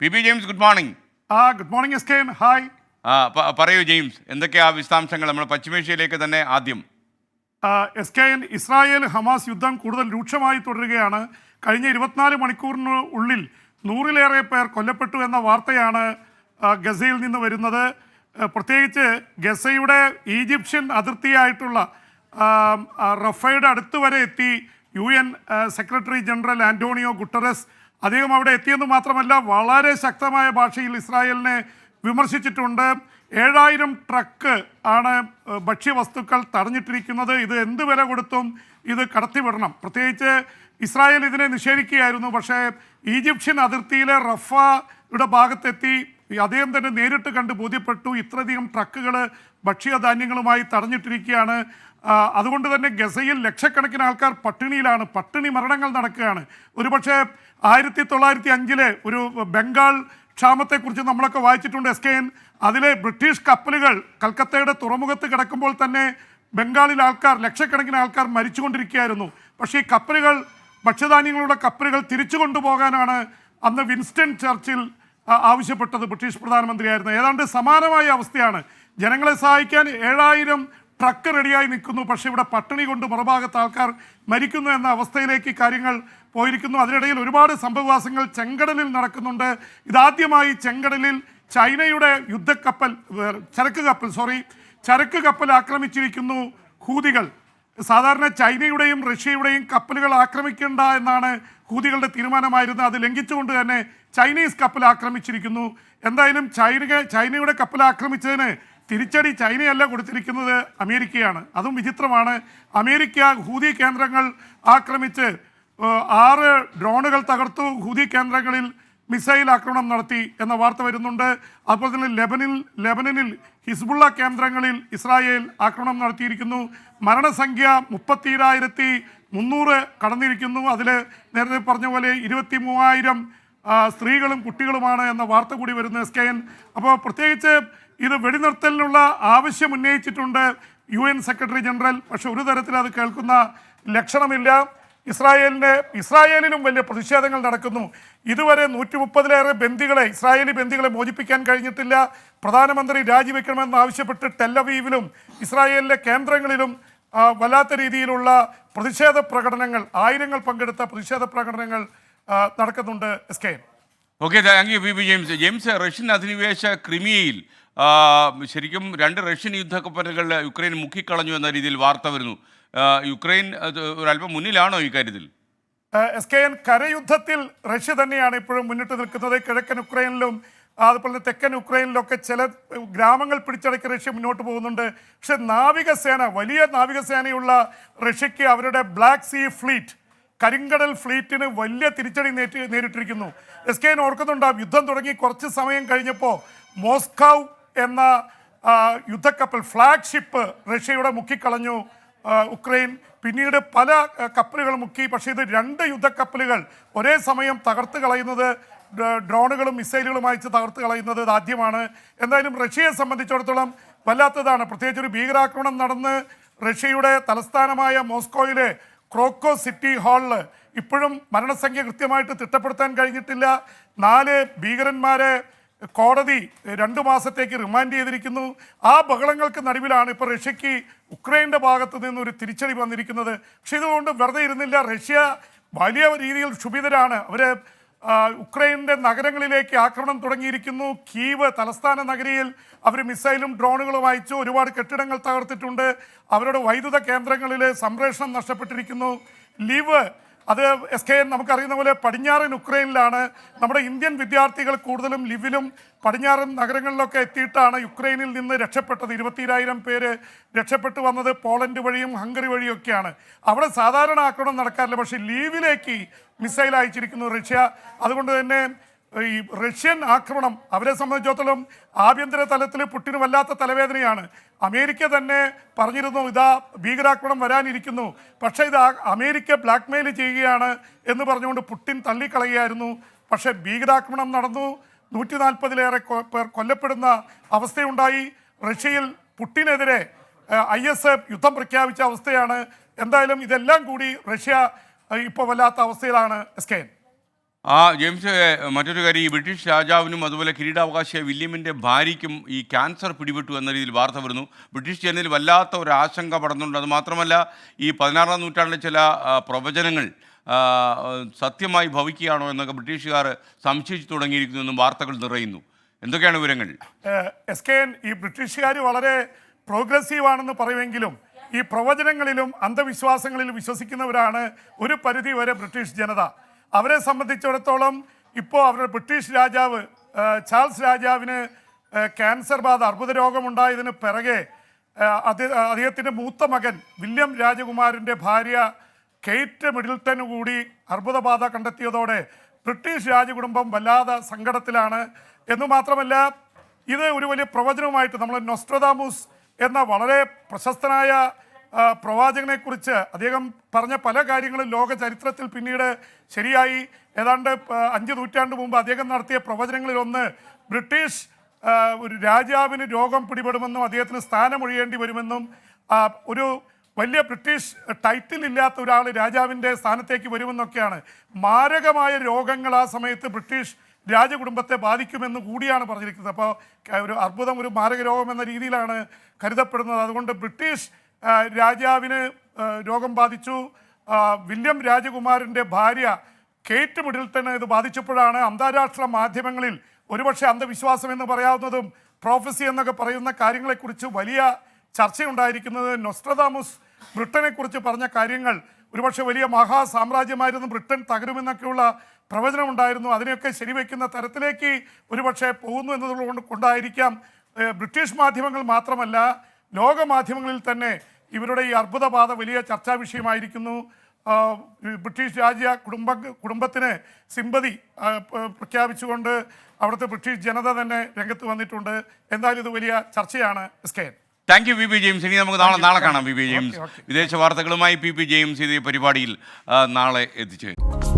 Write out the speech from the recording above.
P P James good morning ആ good morning S K hi ആ പറയൂ ജെയിംസ് എന്തൊക്കെയാ വിശദാംശങ്ങൾ നമ്മൾ പശ്ചിമേഷ്യയിലേക്ക് തന്നെ ആദ്യം? S K N Israel Hamas യുദ്ധം കൂടുതൽ രൂക്ഷമായി തുടരുകയാണ്. കഴിഞ്ഞ ഇരുപത്തിനാല് മണിക്കൂറിന് ഉള്ളിൽ നൂറിലേറെ പേർ കൊല്ലപ്പെട്ടു എന്ന വാർത്തയാണ് ഗസയിൽ നിന്ന് വരുന്നത്. പ്രത്യേകിച്ച് ഗസയുടെ ഈജിപ്ഷ്യൻ അതിർത്തിയായിട്ടുള്ള റഫയുടെ അടുത്ത് വരെ എത്തി U N secretary general Antonio Guterres അദ്ദേഹം അവിടെ എത്തിയെന്ന് മാത്രമല്ല വളരെ ശക്തമായ ഭാഷയിൽ ഇസ്രായേലിനെ വിമർശിച്ചിട്ടുണ്ട്. ഏഴായിരം ട്രക്ക് ആണ് ഭക്ഷ്യവസ്തുക്കൾ തടഞ്ഞിട്ടിരിക്കുന്നത്. ഇത് എന്ത് വില കൊടുത്തും ഇത് കടത്തിവിടണം. പ്രത്യേകിച്ച് ഇസ്രായേൽ ഇതിനെ നിഷേധിക്കുകയായിരുന്നു. പക്ഷേ ഈജിപ്ഷ്യൻ അതിർത്തിയിലെ റഫയുടെ ഭാഗത്തെത്തി അദ്ദേഹം തന്നെ നേരിട്ട് കണ്ട് ബോധ്യപ്പെട്ടു. ഇത്രയധികം ട്രക്കുകൾ ഭക്ഷ്യധാന്യങ്ങളുമായി തടഞ്ഞിട്ടിരിക്കുകയാണ്. അതുകൊണ്ട് തന്നെ ഗസയിൽ ലക്ഷക്കണക്കിന് ആൾക്കാർ പട്ടിണിയിലാണ്. പട്ടിണി മരണങ്ങൾ നടക്കുകയാണ്. ഒരുപക്ഷെ ആയിരത്തി തൊള്ളായിരത്തി അഞ്ചിലെ ഒരു ബംഗാൾ ക്ഷാമത്തെക്കുറിച്ച് നമ്മളൊക്കെ വായിച്ചിട്ടുണ്ട് എസ് കെ എൻ. അതിലെ ബ്രിട്ടീഷ് കപ്പലുകൾ കൽക്കത്തയുടെ തുറമുഖത്ത് കിടക്കുമ്പോൾ തന്നെ ബംഗാളിൽ ആൾക്കാർ ലക്ഷക്കണക്കിന് ആൾക്കാർ മരിച്ചുകൊണ്ടിരിക്കുകയായിരുന്നു. പക്ഷേ ഈ കപ്പലുകൾ ഭക്ഷ്യധാന്യങ്ങളുടെ കപ്പലുകൾ തിരിച്ചു കൊണ്ടുപോകാനാണ് അന്ന് വിൻസ്റ്റൺ ചർച്ചിൽ ആവശ്യപ്പെട്ടത് ബ്രിട്ടീഷ് പ്രധാനമന്ത്രിയായിരുന്നു. ഏതാണ്ട് സമാനമായ അവസ്ഥയാണ്. ജനങ്ങളെ സഹായിക്കാൻ ഏഴായിരം ട്രക്ക് റെഡിയായി നിൽക്കുന്നു. പക്ഷേ ഇവിടെ പട്ടിണി കൊണ്ട് പുറഭാഗത്ത് ആൾക്കാർ മരിക്കുന്നു എന്ന അവസ്ഥയിലേക്ക് കാര്യങ്ങൾ പോയിരിക്കുന്നു. അതിനിടയിൽ ഒരുപാട് സംഭവവാസങ്ങൾ ചെങ്കടലിൽ നടക്കുന്നുണ്ട്. ഇതാദ്യമായി ചെങ്കടലിൽ ചൈനയുടെ യുദ്ധക്കപ്പൽ ചരക്ക് കപ്പൽ സോറി ചരക്ക് കപ്പൽ ആക്രമിച്ചിരിക്കുന്നു ഹൂതികൾ. സാധാരണ ചൈനയുടെയും റഷ്യയുടെയും കപ്പലുകൾ ആക്രമിക്കേണ്ട എന്നാണ് ഹൂതികളുടെ തീരുമാനമായിരുന്നത്. അത് ലംഘിച്ചുകൊണ്ട് തന്നെ ചൈനീസ് കപ്പൽ ആക്രമിച്ചിരിക്കുന്നു. എന്തായാലും ചൈന ചൈനയുടെ കപ്പൽ ആക്രമിച്ചതിന് തിരിച്ചടി ചൈനയല്ല കൊടുത്തിരിക്കുന്നത് അമേരിക്കയാണ്. അതും വിചിത്രമാണ്. അമേരിക്ക ഹൂതി കേന്ദ്രങ്ങൾ ആക്രമിച്ച് ആറ് ഡ്രോണുകൾ തകർത്തു ഹൂതി കേന്ദ്രങ്ങളിൽ മിസൈൽ ആക്രമണം നടത്തി എന്ന വാർത്ത വരുന്നുണ്ട്. അതുപോലെ തന്നെ ലെബനിൽ ലെബനനിൽ ഹിസ്ബുള്ള കേന്ദ്രങ്ങളിൽ ഇസ്രായേൽ ആക്രമണം നടത്തിയിരിക്കുന്നു. മരണസംഖ്യ മുപ്പത്തിരായിരത്തി മുന്നൂറ് കടന്നിരിക്കുന്നു. അതിൽ നേരത്തെ പറഞ്ഞ പോലെ ഇരുപത്തി മൂവായിരം സ്ത്രീകളും കുട്ടികളുമാണ് എന്ന വാർത്ത കൂടി വരുന്നു എസ് കെ എൻ. അപ്പോൾ പ്രത്യേകിച്ച് ഇത് വെടിനിർത്തലിനുള്ള ആവശ്യം ഉന്നയിച്ചിട്ടുണ്ട് യു എൻ സെക്രട്ടറി ജനറൽ. പക്ഷെ ഒരു തരത്തിൽ അത് കേൾക്കുന്ന ലക്ഷണമില്ല. ഇസ്രായേലിന്റെ ഇസ്രായേലിനും വലിയ പ്രതിഷേധങ്ങൾ നടക്കുന്നു. ഇതുവരെ നൂറ്റി മുപ്പതിലേറെ ബന്ദികളെ ഇസ്രായേലി ബന്ദികളെ മോചിപ്പിക്കാൻ കഴിഞ്ഞിട്ടില്ല. പ്രധാനമന്ത്രി രാജിവെക്കണമെന്ന് ആവശ്യപ്പെട്ട് ടെല്ലവീവിലും ഇസ്രായേലിലെ കേന്ദ്രങ്ങളിലും വല്ലാത്ത രീതിയിലുള്ള പ്രതിഷേധ പ്രകടനങ്ങൾ ആയിരങ്ങൾ പങ്കെടുത്ത പ്രതിഷേധ പ്രകടനങ്ങൾ നടക്കുന്നുണ്ട് S K okay thank you James. James Russian അധിനിവേശ ക്രിമിയയിൽ ശരിക്കും രണ്ട് റഷ്യൻ യുദ്ധക്കപ്പലുകൾ യുക്രൈൻ മുക്കിക്കളഞ്ഞു എന്ന രീതിയിൽ വാർത്ത വരുന്നു. യുക്രൈൻ ഒരല്പം മുന്നിലാണോ ഈ കാര്യത്തിൽ? എസ് കെ എൻ കരയുദ്ധത്തിൽ റഷ്യ തന്നെയാണ് ഇപ്പോഴും മുന്നിട്ട് നിൽക്കുന്നത്. കിഴക്കൻ യുക്രൈനിലും അതുപോലെ തന്നെ തെക്കൻ ഉക്രൈനിലൊക്കെ ചില ഗ്രാമങ്ങൾ പിടിച്ചടക്കി റഷ്യ മുന്നോട്ട് പോകുന്നുണ്ട്. പക്ഷെ നാവികസേന വലിയ നാവികസേനയുള്ള റഷ്യക്ക് അവരുടെ ബ്ലാക്ക് സീ ഫ്ലീറ്റ് കരിങ്കടൽ ഫ്ലീറ്റിന് വലിയ തിരിച്ചടി നേരിട്ടിരിക്കുന്നു. എസ് കെ ഓർക്കുന്നുണ്ടാവും യുദ്ധം തുടങ്ങി കുറച്ച് സമയം കഴിഞ്ഞപ്പോൾ മോസ്കൗ എന്ന യുദ്ധക്കപ്പൽ ഫ്ലാഗ്ഷിപ്പ് റഷ്യയുടെ മുക്കിക്കളഞ്ഞു ഉക്രൈൻ. പിന്നീട് പല കപ്പലുകൾ മുക്കി. പക്ഷേ ഇത് രണ്ട് യുദ്ധക്കപ്പലുകൾ ഒരേ സമയം തകർത്ത് കളയുന്നത് ഡ്രോണുകളും മിസൈലുകളും അയച്ച് തകർത്ത് കളയുന്നത് ആദ്യമാണ്. എന്തായാലും റഷ്യയെ സംബന്ധിച്ചിടത്തോളം വല്ലാത്തതാണ്. പ്രത്യേകിച്ച് ഒരു ഭീകരാക്രമണം നടന്ന് റഷ്യയുടെ തലസ്ഥാനമായ മോസ്കോയിലെ ക്രോക്കോ സിറ്റി ഹാളിൽ ഇപ്പോഴും മരണസംഖ്യ കൃത്യമായിട്ട് തിട്ടപ്പെടുത്താൻ കഴിഞ്ഞിട്ടില്ല. നാല് ഭീകരന്മാരെ കോടതി രണ്ടു മാസത്തേക്ക് റിമാൻഡ് ചെയ്തിരിക്കുന്നു. ആ ബഹളങ്ങൾക്ക് നടുവിലാണ് ഇപ്പോൾ റഷ്യക്ക് ഉക്രൈന്റെ ഭാഗത്ത് നിന്ന് ഒരു തിരിച്ചടി വന്നിരിക്കുന്നത്. പക്ഷെ ഇതുകൊണ്ട് വെറുതെ ഇരുന്നില്ല. റഷ്യ വലിയ രീതിയിൽ ക്ഷുഭിതരാണ്. അവർ ഉക്രൈന്റെ നഗരങ്ങളിലേക്ക് ആക്രമണം തുടങ്ങിയിരിക്കുന്നു. കീവ് തലസ്ഥാന നഗരിയിൽ അവർ മിസൈലും ഡ്രോണുകളും അയച്ചു. ഒരുപാട് കെട്ടിടങ്ങൾ തകർത്തിട്ടുണ്ട്. അവരുടെ വൈദ്യുത കേന്ദ്രങ്ങളിൽ സംപ്രേഷണം നഷ്ടപ്പെട്ടിരിക്കുന്നു. ലീവ് അത് എസ് കെ നമുക്കറിയുന്ന പോലെ പടിഞ്ഞാറൻ ഉക്രൈനിലാണ്. നമ്മുടെ ഇന്ത്യൻ വിദ്യാർത്ഥികൾ കൂടുതലും ലിവിലും പടിഞ്ഞാറൻ നഗരങ്ങളിലൊക്കെ എത്തിയിട്ടാണ് യുക്രൈനിൽ നിന്ന് രക്ഷപ്പെട്ടത്. ഇരുപത്തിരായിരം പേര് രക്ഷപ്പെട്ടു വന്നത് പോളണ്ട് വഴിയും ഹംഗറി വഴിയൊക്കെയാണ്. അവിടെ സാധാരണ ആക്രമണം നടക്കാറില്ല. പക്ഷേ ലീവിലേക്ക് മിസൈൽ അയച്ചിരിക്കുന്നു റഷ്യ. അതുകൊണ്ട് തന്നെ ഈ റഷ്യൻ ആക്രമണം അവരെ സംബന്ധിച്ചിടത്തോളം ആഭ്യന്തര തലത്തിൽ പുട്ടിന് വല്ലാത്ത തലവേദനയാണ്. അമേരിക്ക തന്നെ പറഞ്ഞിരുന്നു ഇതാ ഭീകരാക്രമണം വരാനിരിക്കുന്നു. പക്ഷേ ഇത് അമേരിക്ക ബ്ലാക്ക്മെയിൽ ചെയ്യുകയാണ് എന്ന് പറഞ്ഞുകൊണ്ട് പുട്ടിൻ തള്ളിക്കളയുകയായിരുന്നു. പക്ഷേ ഭീകരാക്രമണം നടന്നു. നൂറ്റി നാൽപ്പതിലേറെ പേർ കൊല്ലപ്പെടുന്ന അവസ്ഥയുണ്ടായി. റഷ്യയിൽ പുട്ടിനെതിരെ ഐ എസ് എഫ് യുദ്ധം പ്രഖ്യാപിച്ച അവസ്ഥയാണ്. എന്തായാലും ഇതെല്ലാം കൂടി റഷ്യ ഇപ്പോൾ വല്ലാത്ത അവസ്ഥയിലാണ്. എസ് കെ ആ ജെയിംസ് മറ്റൊരു കാര്യം ഈ ബ്രിട്ടീഷ് രാജാവിനും അതുപോലെ കിരീടാവകാശിയായ വില്യമിന്റെ ഭാര്യയ്ക്കും ഈ ക്യാൻസർ പിടിപെട്ടു എന്ന രീതിയിൽ വാർത്ത വരുന്നു. ബ്രിട്ടീഷ് ജനതയിൽ വല്ലാത്ത ഒരു ആശങ്ക പടർന്നുണ്ട്. അത് മാത്രമല്ല ഈ പതിനാറാം നൂറ്റാണ്ടിലെ ചില പ്രവചനങ്ങൾ സത്യമായി ഭവിക്കുകയാണോ എന്നൊക്കെ ബ്രിട്ടീഷുകാർ സംശയിച്ചു തുടങ്ങിയിരിക്കുന്നു എന്നും വാർത്തകൾ നിറയുന്നു. എന്തൊക്കെയാണ് വിവരങ്ങൾ? എസ് കെ എൻ ഈ ബ്രിട്ടീഷുകാർ വളരെ പ്രോഗ്രസീവ് ആണെന്ന് പറയുമെങ്കിലും ഈ പ്രവചനങ്ങളിലും അന്ധവിശ്വാസങ്ങളിലും വിശ്വസിക്കുന്നവരാണ് ഒരു പരിധി വരെ ബ്രിട്ടീഷ് ജനത. അവരെ സംബന്ധിച്ചിടത്തോളം ഇപ്പോൾ അവരുടെ ബ്രിട്ടീഷ് രാജാവ് ചാൾസ് രാജാവിന് ക്യാൻസർ ബാധ അർബുദ രോഗമുണ്ടായതിന് പിറകെ അദ്ദേഹത്തിന്റെ മൂത്ത മകൻ വില്യം രാജകുമാരന്റെ ഭാര്യ കെയ്റ്റ് മിഡിൽട്ടന് കൂടി അർബുദബാധ കണ്ടെത്തിയതോടെ ബ്രിട്ടീഷ് രാജകുടുംബം വല്ലാതെ സങ്കടത്തിലാണ്. എന്ന് മാത്രമല്ല ഇത് ഒരു വലിയ പ്രവചനവുമായിട്ട് നമ്മൾ നൊസ്ട്രദാമൂസ് എന്ന വളരെ പ്രശസ്തനായ പ്രവാചകനെക്കുറിച്ച് അദ്ദേഹം പറഞ്ഞ പല കാര്യങ്ങളും ലോക ചരിത്രത്തിൽ പിന്നീട് ശരിയായി. ഏതാണ്ട് അഞ്ച് നൂറ്റാണ്ട് മുമ്പ് അദ്ദേഹം നടത്തിയ പ്രവചനങ്ങളിൽ ഒന്ന് ബ്രിട്ടീഷ് ഒരു രാജാവിന് രോഗം പിടിപെടുമെന്നും അദ്ദേഹത്തിന് സ്ഥാനമൊഴിയേണ്ടി വരുമെന്നും ഒരു വലിയ ബ്രിട്ടീഷ് ടൈറ്റിൽ ഇല്ലാത്ത ഒരാൾ രാജാവിന്റെ സ്ഥാനത്തേക്ക് വരുമെന്നൊക്കെയാണ്. മാരകമായ രോഗങ്ങൾ ആ സമയത്ത് ബ്രിട്ടീഷ് രാജകുടുംബത്തെ ബാധിക്കുമെന്ന് കൂടിയാണ് പറഞ്ഞിരിക്കുന്നത്. അപ്പോൾ ഒരു അർബുദം ഒരു മാരക രോഗം എന്ന രീതിയിലാണ് കരുതപ്പെടുന്നത്. അതുകൊണ്ട് ബ്രിട്ടീഷ് രാജാവിന് രോഗം ബാധിച്ചു. വില്യം രാജകുമാരന്റെ ഭാര്യ കേറ്റ് മിഡിൽട്ടന് ഇത് ബാധിച്ചപ്പോഴാണ് അന്താരാഷ്ട്ര മാധ്യമങ്ങളിൽ ഒരുപക്ഷെ അന്ധവിശ്വാസം എന്ന് പറയാവുന്നതും പ്രോഫസി എന്നൊക്കെ പറയുന്ന കാര്യങ്ങളെക്കുറിച്ച് വലിയ ചർച്ചയുണ്ടായിരിക്കുന്നത് നൊസ്ട്രദാമുസ് ബ്രിട്ടനെക്കുറിച്ച് പറഞ്ഞ കാര്യങ്ങൾ. ഒരുപക്ഷെ വലിയ മഹാസാമ്രാജ്യമായിരുന്നു ബ്രിട്ടൻ തകരുമെന്നൊക്കെയുള്ള പ്രവചനമുണ്ടായിരുന്നു. അതിനെയൊക്കെ ശരിവെക്കുന്ന തരത്തിലേക്ക് ഒരുപക്ഷെ പോകുന്നു എന്നതുകൊണ്ട് കൊണ്ടായിരിക്കാം ബ്രിട്ടീഷ് മാധ്യമങ്ങൾ മാത്രമല്ല ലോക മാധ്യമങ്ങളിൽ തന്നെ ഇവരുടെ ഈ അർബുദബാധ വലിയ ചർച്ചാ വിഷയമായിരിക്കുന്നു. ബ്രിട്ടീഷ് രാജ്യ കുടുംബ കുടുംബത്തിന് സിമ്പതി പ്രഖ്യാപിച്ചുകൊണ്ട് അവിടുത്തെ ബ്രിട്ടീഷ് ജനത തന്നെ രംഗത്ത് വന്നിട്ടുണ്ട്. എന്തായാലും ഇത് വലിയ ചർച്ചയാണ് N. Thank you V P James ഇനി നമുക്ക് നാളെ നാളെ കാണാം വി പി ജെയിംസ് വിദേശ വാർത്തകളുമായി പി പി ജെയിംസ് ഇത് പരിപാടിയിൽ നാളെ എത്തിച്ചേരും